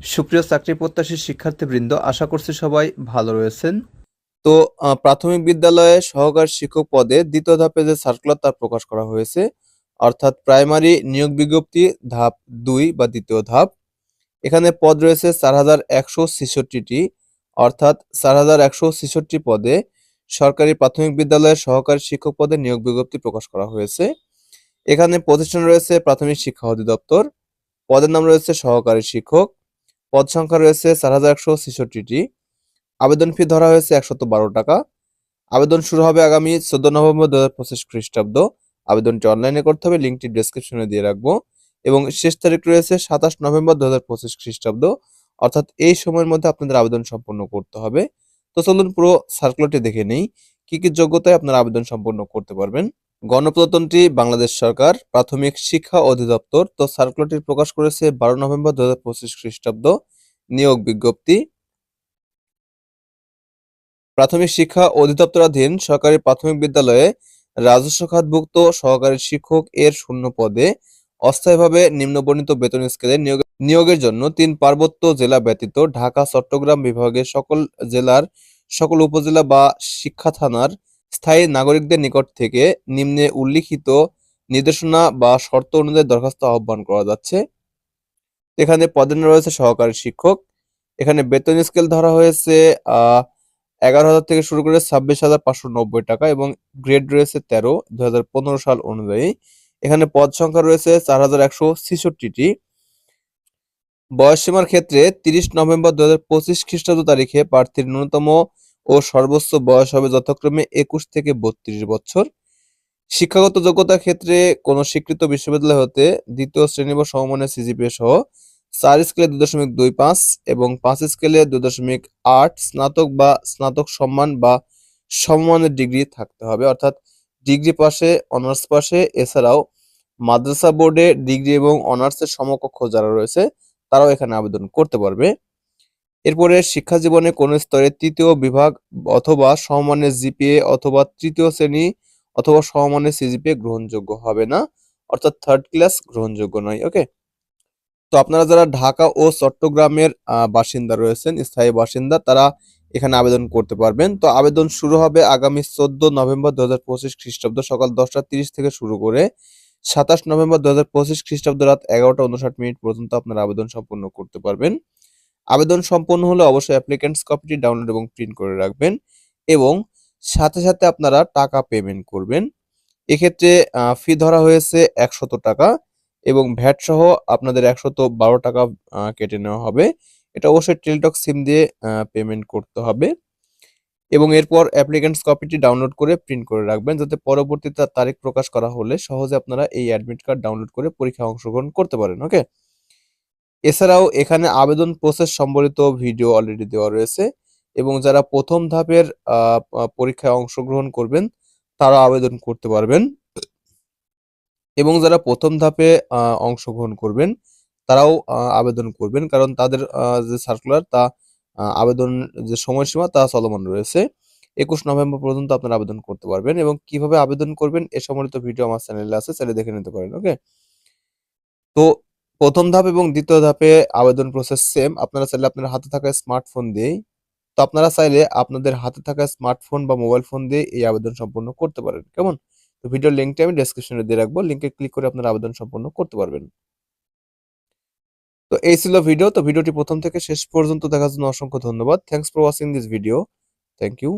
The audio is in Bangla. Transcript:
সুপ্রিয় চাকরি প্রত্যাশী শিক্ষার্থীবৃন্দ, আশা করছি সবাই ভালো রয়েছেন। তো প্রাথমিক বিদ্যালয়ে সহকারী শিক্ষক পদে দ্বিতীয় ধাপে যে সার্কুলার তা প্রকাশ করা হয়েছে, অর্থাৎ প্রাইমারি নিয়োগ বিজ্ঞপ্তি ধাপ দুই বা দ্বিতীয় ধাপ। এখানে পদ রয়েছে চার হাজার একশো ছেষট্টিটি, অর্থাৎ চার হাজার একশো ছেষট্টি পদে সরকারি প্রাথমিক বিদ্যালয়ের সহকারী শিক্ষক পদে নিয়োগ বিজ্ঞপ্তি প্রকাশ করা হয়েছে। এখানে প্রতিষ্ঠান রয়েছে প্রাথমিক শিক্ষা অধিদপ্তর, পদের নাম রয়েছে সহকারী শিক্ষক পদ সংখ্যা রয়েছে চার হাজার একশো ছেষট্টিটি। আবেদন ফি ধরা হয়েছে একশত বারো টাকা। আবেদন শুরু হবে আগামী চোদ্দ নভেম্বর দু হাজার পঁচিশ খ্রিস্টাব্দ। আবেদনটি অনলাইনে করতে হবে, লিঙ্কটি ডেসক্রিপশনে দিয়ে রাখব। এবং শেষ তারিখ রয়েছে সাতাশ নভেম্বর দু হাজার পঁচিশ খ্রিস্টাব্দ। অর্থাৎ এই সময়ের মধ্যে আপনাদের আবেদন সম্পন্ন করতে হবে। তো চলুন পুরো সার্কুলারটি দেখে নেই। কি কি যোগ্যতায় আপনারা আবেদন সম্পন্ন করতে পারবেন? গণপ্রজাতন্ত্রী বাংলাদেশ সরকার, প্রাথমিক শিক্ষা অধিদপ্তর তো সার্কুলারটি প্রকাশ করেছে বারো নভেম্বর দু হাজার পঁচিশ খ্রিস্টাব্দ। নিয়োগ বিজ্ঞপ্তি। প্রাথমিক শিক্ষা অধিদপ্তরাধীন সরকারি প্রাথমিক বিদ্যালয়ে রাজস্ব খাতভুক্ত সহকারী শিক্ষক এর শূন্য পদে অস্থায়ীভাবে নিম্নবর্ণিত বেতন স্কেলে নিয়োগ নিয়োগের জন্য তিন পার্বত্য জেলা ব্যতীত ঢাকা, চট্টগ্রাম বিভাগে সকল জেলার সকল উপজেলা বা শিক্ষা থানার স্থায়ী নাগরিকদের নিকট থেকে নিম্নে উল্লিখিত নির্দেশনা বা শর্ত অনুযায়ী দরখাস্ত আহ্বান করা যাচ্ছে। এখানে পদের রয়েছে সহকারী শিক্ষক। এখানে বেতন স্কেল ধরা হয়েছে এগারো হাজার থেকে শুরু করে ছাব্বিশ হাজার পাঁচশো নব্বই টাকা এবং গ্রেড রয়েছে তেরো পনেরো সাল অনুযায়ী। এখানে পদ সংখ্যা রয়েছে চার হাজার একশো ছেষট্টিটি। বয়সসীমার ক্ষেত্রে তিরিশ নভেম্বর দু হাজার পঁচিশ খ্রিস্টাব্দ তারিখে প্রার্থীর ন্যূনতম ও সর্বোচ্চ বয়স হবে যথাক্রমে একুশ থেকে বত্রিশ বছর। শিক্ষাগত যোগ্যতার ক্ষেত্রে কোনো স্বীকৃত বিশ্ববিদ্যালয় হতে দ্বিতীয় শ্রেণি বা সমমানের সিজিপিএ সহ চার স্কেলে দুই দশমিক দুই পাঁচ এবং পাঁচ স্কেলে দুই দশমিক আট স্নাতক বা স্নাতক সম্মান বা সমমানের ডিগ্রি থাকতে হবে। অর্থাৎ ডিগ্রি পাশে, অনার্স পাশে, এছাড়াও মাদ্রাসা বোর্ডে ডিগ্রি এবং অনার্সের সমকক্ষ যারা রয়েছে, তারাও এখানে আবেদন করতে পারবে। এরপরে শিক্ষা জীবনে কোনো স্তরে তৃতীয় বিভাগ অথবা সমমানের জিপিএ অথবা তৃতীয় শ্রেণি অথবা সমমানের সিজিপিএ গ্রহণযোগ্য হবে না, অর্থাৎ থার্ড ক্লাস গ্রহণযোগ্য নয় ওকে তো আপনারা যারা ঢাকা ও চট্টগ্রামের বাসিন্দা রয়েছেন, স্থায়ী বাসিন্দা, তারা এখানে আবেদন করতে পারবেন। তো আবেদন শুরু হবে আগামী চোদ্দ নভেম্বর দু হাজার পঁচিশ খ্রিস্টাব্দ সকাল দশটা তিরিশ থেকে শুরু করে সাতাশ নভেম্বর দু হাজার পঁচিশ খ্রিস্টাব্দ রাত এগারোটা উনষাট মিনিট পর্যন্ত আপনারা আবেদন সম্পন্ন করতে পারবেন। আবেদন সম্পন্ন হলে অবশ্যই অ্যাপ্লিকেন্টস কপিটি ডাউনলোড এবং প্রিন্ট করে রাখবেন এবং সাথে সাথে আপনারা টাকা পেমেন্ট করবেন। এক্ষেত্রে ফি ধরা হয়েছে একশত টাকা এবং ভ্যাট সহ আপনাদের একশত বারো টাকা কেটে নেওয়া হবে। এটা অবশ্যই টেলিটক সিম দিয়ে পেমেন্ট করতে হবে এবং এরপর অ্যাপ্লিকেন্টস কপিটি ডাউনলোড করে প্রিন্ট করে রাখবেন যাতে পরবর্তীতে তার তারিখ প্রকাশ করা হলে সহজে আপনারা এই অ্যাডমিট কার্ড ডাউনলোড করে পরীক্ষায় অংশগ্রহণ করতে পারেন ওকে এছাড়াও এখানে আবেদন প্রসেস সম্বলিত ভিডিও অলরেডি দেওয়া রয়েছে এবং যারা প্রথম ধাপের পরীক্ষায় অংশগ্রহণ করবেন, তারা আবেদন করতে পারবেন। এবং যারা প্রথম ধাপে অংশগ্রহণ করবেন, তারাও আবেদন করবেন। কারণ তাদের যে সার্কুলার তা আবেদন যে সময়সীমা, তা চলমান রয়েছে। একুশ নভেম্বর পর্যন্ত আপনারা আবেদন করতে পারবেন এবং কীভাবে আবেদন করবেন, এ সম্বলিত ভিডিও আমার চ্যানেলে আছে চ্যানেলে দেখে নিতে পারেন ওকে তো প্রথম ধাপ এবং দ্বিতীয় ধাপে আবেদন প্রসেস সেম আপনারা চাইলে আপনার হাতে থাকা স্মার্টফোন দিয়েই, তো আপনারা চাইলে আপনাদের হাতে থাকা স্মার্টফোন বা মোবাইল ফোন দিয়ে এই আবেদন সম্পন্ন করতে পারেন। কেমন? তো ভিডিওর লিঙ্কটি আমি ডেসক্রিপশনে দিয়ে রাখব। লিঙ্কে ক্লিক করে আপনারা আবেদন সম্পন্ন করতে পারবেন। তো এই ছিল ভিডিও তো ভিডিওটি প্রথম থেকে শেষ পর্যন্ত দেখার জন্য অসংখ্য ধন্যবাদ। Thanks for watching this video thank you